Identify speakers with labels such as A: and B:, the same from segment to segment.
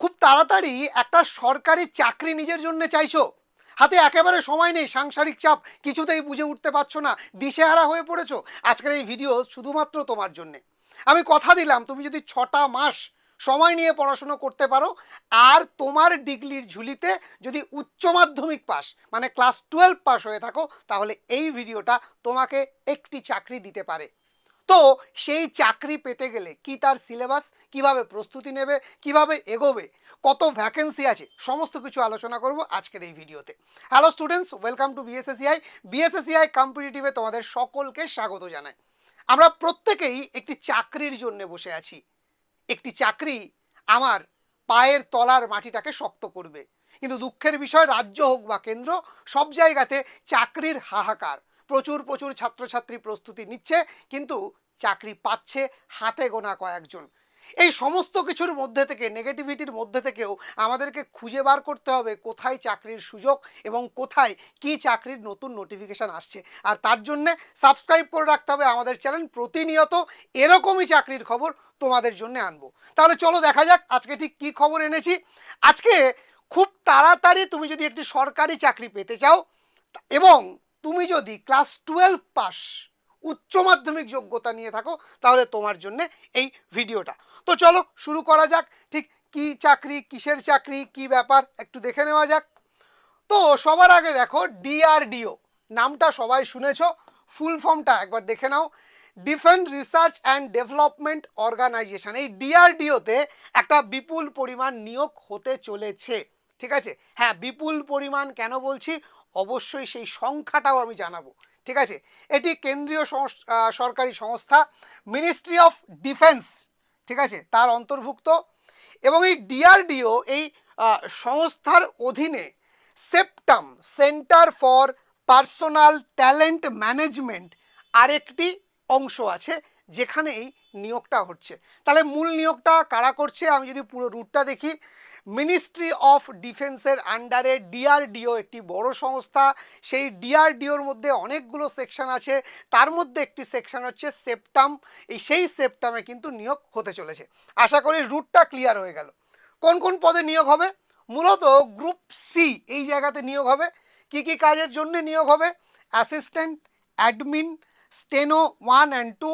A: খুব তাড়াতাড়ি একটা সরকারি চাকরি নিজের জন্য চাইছো। হাতে একেবারে সময় নেই, সাংসারিক চাপ, কিছুতেই বুঝে উঠতে পারছ না, দিশেহারা হয়ে পড়েছো। আজকের এই ভিডিও শুধুমাত্র তোমার জন্যে। আমি কথা দিলাম, তুমি যদি ছটা মাস সময় নিয়ে পড়াশুনো করতে পারো, আর তোমার ডিগ্রির ঝুলিতে যদি উচ্চ মাধ্যমিক পাস মানে ক্লাস টুয়েলভ পাস হয়ে থাকো, তাহলে এই ভিডিওটা তোমাকে একটি চাকরি দিতে পারে। তো সেই চাকরি পেতে গেলে কি তার সিলেবাস, কীভাবে প্রস্তুতি নেবে, কীভাবে এগোবে, কত ভ্যাকেন্সি আছে, সমস্ত কিছু আলোচনা করব আজকের এই ভিডিওতে। Hello students welcome to B S A C I B S A C I কম্পিটিটিভে তোমাদের সকলকে স্বাগত জানাই। আমরা প্রত্যেকেই একটি চাকরির জন্য বসে আছি। একটি চাকরি আমার পায়ের তলার মাটিটাকে শক্ত করবে। কিন্তু দুঃখের বিষয়, রাজ্য হোক বা কেন্দ্র, সব জায়গাতে চাকরির হাহাকার। প্রচুর প্রচুর ছাত্রছাত্রী প্রস্তুতি নিচ্ছে, কিন্তু চাকরি পাচ্ছে হাতে গোনা কয়েকজন। এই সমস্ত কিছুর মধ্যে থেকে, নেগেটিভিটির মধ্যে থেকেও আমাদেরকে খুঁজে বার করতে হবে কোথায় চাকরির সুযোগ এবং কোথায় কি চাকরির নতুন নোটিফিকেশান আসছে। আর তার জন্যে সাবস্ক্রাইব করে রাখতে হবে আমাদের চ্যানেল। প্রতিনিয়ত এরকমই চাকরির খবর তোমাদের জন্য আনব। তাহলে চলো দেখা যাক আজকে ঠিক কী খবর এনেছি। আজকে খুব তাড়াতাড়ি তুমি যদি একটি সরকারি চাকরি পেতে চাও, এবং তুমি যদি ক্লাস টুয়েলভ পাস উচ্চ মাধ্যমিক যোগ্যতা নিয়ে থাকো, তাহলে তোমার জন্য এই ভিডিওটা। তো চলো শুরু করা যাক, ঠিক কি চাকরি, কিসের চাকরি, কি ব্যাপার, একটু দেখে নেওয়া যাক। তো সবার আগে দেখো ডিআরডিও নামটা সবাই শুনেছ ফুল ফর্মটা একবার দেখে নাও। Defence research and development organisation এই ডিআরডিওতে একটা বিপুল পরিমাণ নিয়োগ হতে চলেছে, ঠিক আছে? হ্যাঁ বিপুল পরিমাণ কেন বলছি? অবশ্যই সেই সংখ্যাটাও আমি জানাব। ঠিক আছে? এটি কেন্দ্রীয় সরকারি সংস্থা মিনিস্ট্রি অফ ডিফেন্স ঠিক আছে? তার অন্তর্ভুক্ত। এবং এই ডিআরডিও এই সংস্থার অধীনে CEPTAM, centre for personnel talent management, আরেকটি অংশ আছে যেখানে এই নিয়োগটা হচ্ছে। তাহলে মূল নিয়োগটা কারা করছে? আমি যদি পুরো রুটটা দেখি মিনিস্ট্রি অফ ডিফেন্সের আন্ডারে ডিআরডিও একটি বড় সংস্থা। সেই ডিআরডিওর মধ্যে অনেকগুলো সেকশন আছে। তার মধ্যে একটি সেকশন হচ্ছে সেপ্টাম এই সেই সেপ্টামে কিন্তু নিয়োগ হতে চলেছে। আশা করি রুটটা ক্লিয়ার হয়ে গেল। কোন কোন পদে নিয়োগ হবে? মূলত গ্রুপ সি এই জায়গাতে নিয়োগ হবে। কি কি কাজের জন্য নিয়োগ হবে? Assistant admin steno one and two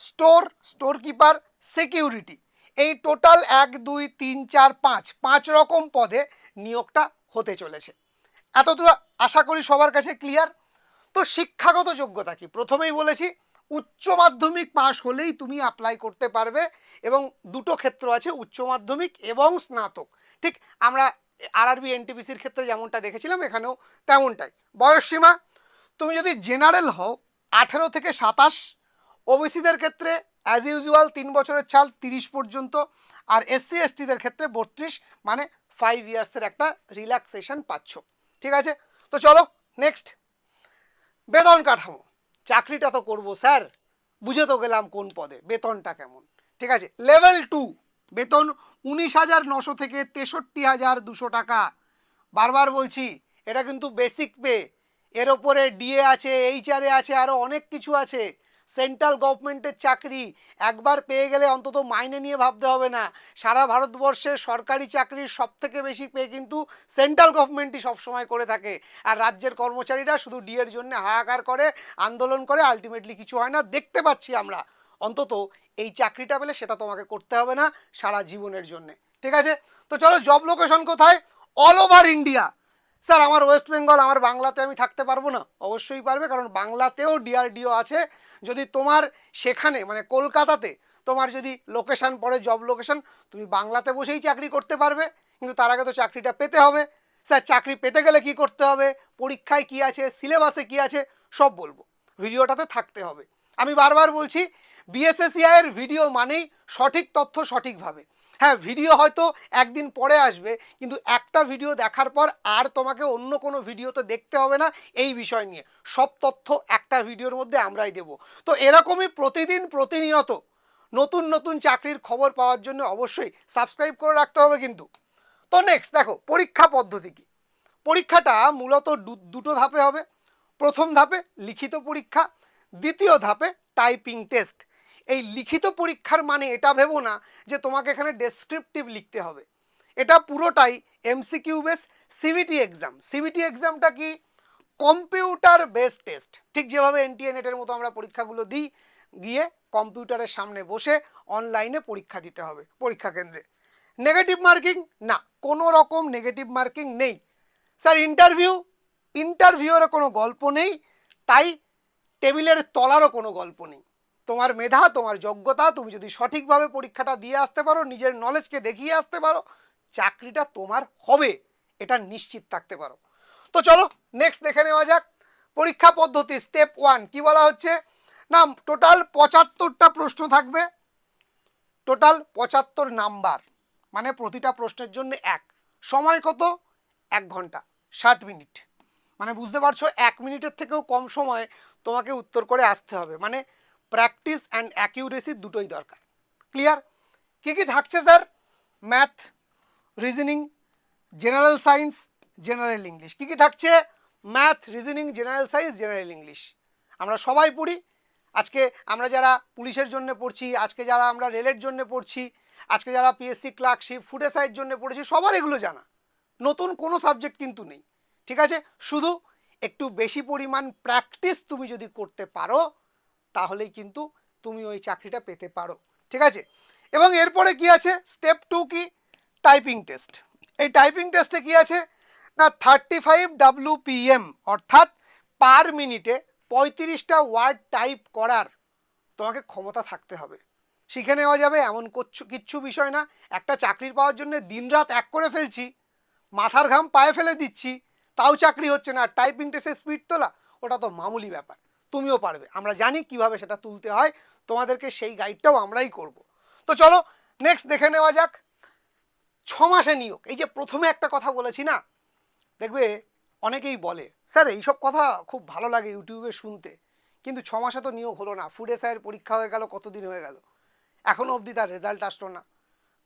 A: store store keeper security এই টোটাল এক, দুই, তিন, চার, পাঁচ পাঁচ রকম পদে নিয়োগটা হতে চলেছে। এতদূর আশা করি সবার কাছে ক্লিয়ার তো শিক্ষাগত যোগ্যতা কি? প্রথমেই বলেছি, উচ্চ মাধ্যমিক পাশ হলেই তুমি অ্যাপ্লাই করতে পারবে এবং দুটো ক্ষেত্র আছে, উচ্চ মাধ্যমিক এবং স্নাতক। ঠিক আমরা আর আরআরবি এনটিপিসির ক্ষেত্রে যেমনটা দেখেছিলাম, এখানেও তেমনটাই। বয়সসীমা তুমি যদি জেনারেল হও, আঠেরো থেকে সাতাশ ওবিসিদের ক্ষেত্রে অ্যাজ ইউজুয়াল তিন বছরের ছাড় তিরিশ পর্যন্ত, আর এসসি এসটিদের ক্ষেত্রে বত্রিশ মানে ফাইভ ইয়ার্সের একটা রিল্যাক্সেশন পাচ্ছ। ঠিক আছে? তো চলো নেক্সট বেতন কাঠামো। চাকরিটা তো করব, স্যার। বুঝে তো গেলাম কোন পদে, বেতনটা কেমন। ঠিক আছে? লেভেল টু বেতন উনিশ হাজার নশো থেকে তেষট্টি হাজার দুশো টাকা। বারবার বলছি, এটা কিন্তু বেসিক পে এর ওপরে ডিএ আছে এইচআরএ আছে আরও অনেক কিছু আছে। সেন্ট্রাল গভর্নমেন্টের চাকরি। একবার পেয়ে গেলে অন্তত মাইনে নিয়ে ভাবতে হবে না। সারা ভারতবর্ষের সরকারি চাকরির সব থেকে বেশি পেয়ে কিন্তু সেন্ট্রাল গভর্নমেন্টই সবসময় করে থাকে। আর রাজ্যের কর্মচারীরা শুধু ডিএর জন্য হাহাকার করে, আন্দোলন করে আলটিমেটলি কিছু হয় না। দেখতে পাচ্ছি আমরা অন্তত এই চাকরিটা পেলে সেটা তোমাকে করতে হবে না সারা জীবনের জন্য। ঠিক আছে? তো চলো জব লোকেশন কোথায়? অল ওভার ইন্ডিয়া স্যার, আমার ওয়েস্ট বেঙ্গল, আমার বাংলাতে আমি থাকতে পারব না। অবশ্যই পারবে, কারণ বাংলাতেও ডিআরডিও আছে। যদি তোমার সেখানে মানে কলকাতাতে তোমার যদি লোকেশন পড়ে জব লোকেশান তুমি বাংলাতে বসেই চাকরি করতে পারবে। কিন্তু তার আগে তো চাকরিটা পেতে হবে। স্যার, চাকরি পেতে গেলে কি করতে হবে? পরীক্ষায় কি আছে? সিলেবাসে কি আছে? সব বলব। ভিডিওটাতে থাকতে হবে। আমি বারবার বলছি বিএসএসিআই এর ভিডিও মানেই সঠিক তথ্য সঠিকভাবে। হ্যাঁ ভিডিও হয়তো একদিন পরে আসবে, কিন্তু একটা ভিডিও দেখার পর আর তোমাকে অন্য কোনো ভিডিওতে দেখতে হবে না এই বিষয় নিয়ে। সব তথ্য একটা ভিডিওর মধ্যে আমরাই দেব। তো এরকমই প্রতিদিন প্রতিনিয়ত নতুন নতুন চাকরির খবর পাওয়ার জন্য অবশ্যই সাবস্ক্রাইব করে রাখতে হবে কিন্তু। তো নেক্সট দেখো, পরীক্ষা পদ্ধতি কি? পরীক্ষাটা মূলত দুটো ধাপে হবে। প্রথম ধাপে লিখিত পরীক্ষা, দ্বিতীয় ধাপে টাইপিং টেস্ট এই লিখিত পরীক্ষার মানে এটা ভেবো না যে তোমাকে এখানে ডেসক্রিপটিভ লিখতে হবে। এটা পুরোটাই M C Q base C B T exam C B T এক্সামটা কি? কম্পিউটার বেস টেস্ট ঠিক যেভাবে এনটিএ নেটের মতো আমরা পরীক্ষাগুলো দিই, গিয়ে কম্পিউটারের সামনে বসে অনলাইনে পরীক্ষা দিতে হবে পরীক্ষা কেন্দ্রে। নেগেটিভ মার্কিং না, কোনো রকম নেগেটিভ মার্কিং নেই। স্যার ইন্টারভিউ ইন্টারভিউয়েরও কোনো গল্প নেই, তাই টেবিলের তলারও কোনো গল্প নেই। তোমার মেধা, তোমার যোগ্যতা, তুমি যদি সঠিকভাবে পরীক্ষাটা দিয়ে আসতে পারো, নিজের নলেজকে দেখিয়ে আসতে পারো, চাকরিটা তোমার হবে, এটা নিশ্চিত থাকতে পারো। তো চলো নেক্সট দেখে নেওয়া যাক। পরীক্ষা পদ্ধতি স্টেপ ওয়ান কি বলা হচ্ছে? না টোটাল পঁচাত্তরটা প্রশ্ন থাকবে। টোটাল পঁচাত্তর নাম্বার মানে প্রতিটা প্রশ্নের জন্য এক। সময় কত? এক ঘণ্টা, ষাট মিনিট। মানে বুঝতে পারছ, এক মিনিটের থেকেও কম সময়ে তোমাকে উত্তর করে আসতে হবে। মানে প্র্যাকটিস অ্যান্ড অ্যাকিউরেসি দুটোই দরকার। ক্লিয়ার? কী কী থাকছে sir? Math, reasoning, general science, general English. কী কী থাকছে? Math, reasoning, general science, general English. আমরা সবাই পড়ি। আজকে আমরা যারা পুলিশের জন্য পড়ছি, আজকে যারা আমরা রেলের জন্য পড়ছি, আজকে যারা পিএসসি ক্লার্কশিপ ফুড এসআইয়ের জন্য পড়েছি, সবার এগুলো জানা। নতুন কোনো সাবজেক্ট কিন্তু নেই। ঠিক আছে? শুধু একটু বেশি পরিমাণ প্র্যাকটিস তুমি যদি করতে পারো তাহলেই কিন্তু তুমি ওই চাকরিটা পেতে পারো। ঠিক আছে? এবং এরপরে কি আছে? স্টেপ টু কি? টাইপিং টেস্ট এই টাইপিং টেস্টে কি আছে? না থার্টি ফাইভ ডাব্লুপিএম অর্থাৎ পার মিনিটে পঁয়ত্রিশটা ওয়ার্ড টাইপ করার তোমাকে ক্ষমতা থাকতে হবে। শিখে নেওয়া যাবে, এমন কিচ্ছু কিচ্ছু বিষয় না। একটা চাকরির পাওয়ার জন্য দিনরাত এক করে ফেলছি, মাথার ঘাম পায়ে ফেলে দিচ্ছি, তাও চাকরি হচ্ছে না। টাইপিং টেস্টের স্পিড তোলা, ওটা তো মামুলি ব্যাপার। তুমিও পারবে। আমরা জানি কীভাবে সেটা তুলতে হয়, তোমাদেরকে সেই গাইডটাও আমরাই করব। তো চলো নেক্সট দেখে নেওয়া যাক। ছ মাসে নিয়োগ। এই যে প্রথমে একটা কথা বলেছি না? দেখবে অনেকেই বলে, স্যার, এইসব কথা খুব ভালো লাগে ইউটিউবে শুনতে। কিন্তু ছ মাসে তো নিয়োগ হলো না। ফুড এসআইয়ের পরীক্ষা হয়ে গেল, কতদিন হয়ে গেল? এখনও অবধি তার রেজাল্ট আসলো না।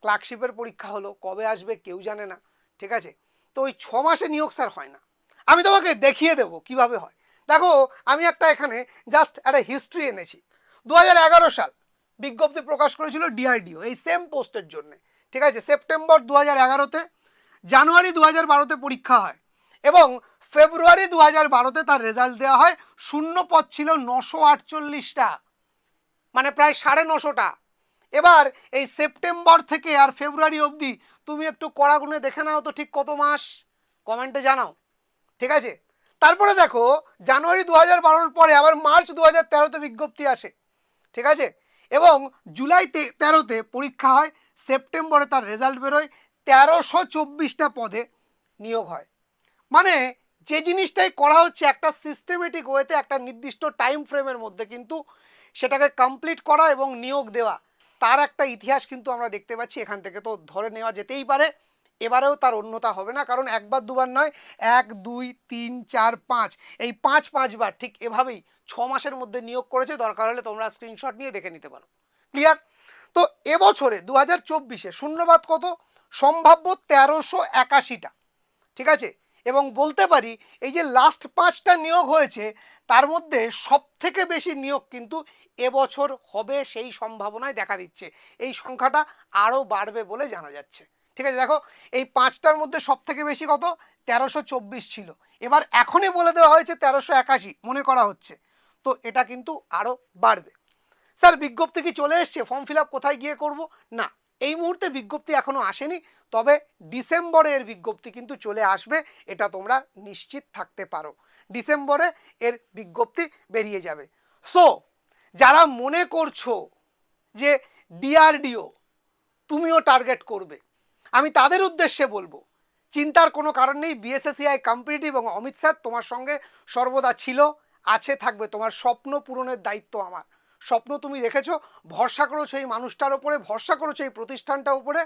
A: ক্লার্কশিপের পরীক্ষা হলো, কবে আসবে কেউ জানে না। ঠিক আছে? তো ওই ছ মাসে নিয়োগ স্যার হয় না। আমি তোমাকে দেখিয়ে দেবো কীভাবে হয়। দেখো, আমি একটা এখানে জাস্ট একটা হিস্ট্রি এনেছি। দু হাজার এগারো সাল বিজ্ঞপ্তি প্রকাশ করেছিল ডিআরডিও এই সেম পোস্টের জন্য। ঠিক আছে? সেপ্টেম্বর দু হাজার এগারোতে জানুয়ারি দু হাজার বারোতে পরীক্ষা হয় এবং ফেব্রুয়ারি দু হাজার বারোতে তার রেজাল্ট দেওয়া হয়। শূন্য পদ ছিল নশো আটচল্লিশটা। মানে প্রায় সাড়ে নশোটা। এবার এই সেপ্টেম্বর থেকে আর ফেব্রুয়ারি অবধি তুমি একটু কড়া গুনে দেখে নাও তো ঠিক কত মাস। কমেন্টে জানাও। ঠিক আছে? তারপরে দেখো, জানুয়ারি দু হাজার বারোর পরে আবার মার্চ দু হাজার তেরোতে বিজ্ঞপ্তি আসে। ঠিক আছে? এবং জুলাই তেরোতে পরীক্ষা হয়, সেপ্টেম্বরে তার রেজাল্ট বেরোয়, তেরোশো চব্বিশটা পদে নিয়োগ হয়। মানে যে জিনিসটাই করা হচ্ছে একটা সিস্টেমেটিক ওয়েতে একটা নির্দিষ্ট টাইম ফ্রেমের মধ্যে কিন্তু সেটাকে কমপ্লিট করা এবং নিয়োগ দেওয়া, তার একটা ইতিহাস কিন্তু আমরা দেখতে পাচ্ছি, এখান থেকে তো ধরে নেওয়া যেতেই পারে। এবারেও তার অন্যতা হবে না, কারণ একবার দুবার নয়, এক, দুই, তিন, চার, পাঁচ। এই পাঁচ, পাঁচবার ঠিক এভাবেই ছ মাসের মধ্যে নিয়োগ করেছে, দরকার হলে তোমরা স্ক্রিনশট নিয়ে দেখে নিতে পারো। ক্লিয়ার তো এবছরে দু হাজার চব্বিশে শূন্যবাদ কত? সম্ভাব্য তেরোশো একাশিটা। ঠিক আছে? এবং বলতে পারি, এই যে লাস্ট পাঁচটা নিয়োগ হয়েছে, তার মধ্যে সব থেকে বেশি নিয়োগ কিন্তু এবছর হবে সেই সম্ভাবনায় দেখা দিচ্ছে। এই সংখ্যাটা আরও বাড়বে বলে জানা যাচ্ছে। ঠিক আছে? দেখো, এই পাঁচটার মধ্যে সব থেকে বেশি কত? তেরোশো চব্বিশ ছিল। এবার এখনই বলে দেওয়া হয়েছে তেরোশো একাশি, মনে করা হচ্ছে। তো এটা কিন্তু আরও বাড়বে। স্যার, বিজ্ঞপ্তি কি চলে এসছে? ফর্ম ফিল কোথায় গিয়ে করব? না, এই মুহূর্তে বিজ্ঞপ্তি এখনও আসেনি, তবে ডিসেম্বরে এর বিজ্ঞপ্তি কিন্তু চলে আসবে, এটা তোমরা নিশ্চিত থাকতে পারো। ডিসেম্বরে এর বিজ্ঞপ্তি বেরিয়ে যাবে। সো, যারা মনে করছ যে ডিআরডিও তুমিও টার্গেট করবে আমি তাদের উদ্দেশ্যে বলব, চিন্তার কোনো কারণ নেই বিএসএসিআই কম্পিটিটিভ এবং অমিত স্যার তোমার সঙ্গে সর্বদা ছিল, আছে, থাকবে, তোমার স্বপ্ন পূরণের দায়িত্ব আমার। স্বপ্ন তুমি দেখেছ ভরসা করেছ এই মানুষটার ওপরে ভরসা করেছ এই প্রতিষ্ঠানটার উপরে,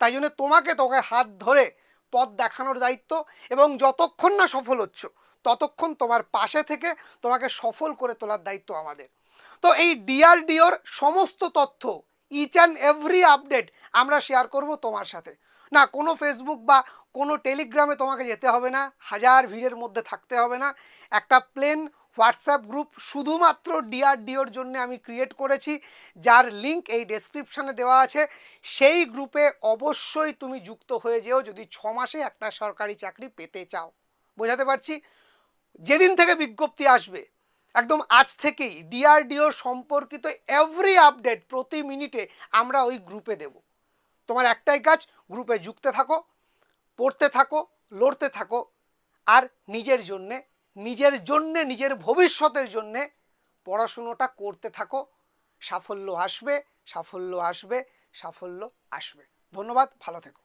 A: তাই জন্য তোমাকে তোকে হাত ধরে পথ দেখানোর দায়িত্ব এবং যতক্ষণ না সফল হচ্ছ, ততক্ষণ তোমার পাশে থেকে তোমাকে সফল করে তোলার দায়িত্ব আমাদের। তো এই ডিআরডিওর সমস্ত তথ্য ইচ অ্যান্ড এভরি আপডেট আমরা শেয়ার করব তোমার সাথে। না, কোনো ফেসবুক বা কোনো টেলিগ্রামে তোমাকে যেতে হবে না, হাজার ভিড়ের মধ্যে থাকতে হবে না। একটা প্লেন হোয়াটসঅ্যাপ গ্রুপ শুধুমাত্র ডিআরডিওর জন্য আমি ক্রিয়েট করেছি, যার লিংক এই ডেসক্রিপশানে দেওয়া আছে। সেই গ্রুপে অবশ্যই তুমি যুক্ত হয়ে যেও, যদি ছ মাসে একটা সরকারি চাকরি পেতে চাও। বোঝাতে পারছি? যেদিন থেকে বিজ্ঞপ্তি আসবে একদম আজ থেকেই ডিআরডিও সম্পর্কিত এভরি আপডেট প্রতি মিনিটে আমরা ওই গ্রুপে দেব। তোমার একটাই কাজ গ্রুপে যুক্তে থাকো, পড়তে থাকো, লড়তে থাকো, আর নিজের জন্যে নিজের জন্যে, নিজের ভবিষ্যতের জন্যে পড়াশুনোটা করতে থাকো। সাফল্য আসবে সাফল্য আসবে সাফল্য আসবে। ধন্যবাদ, ভালো থেকো।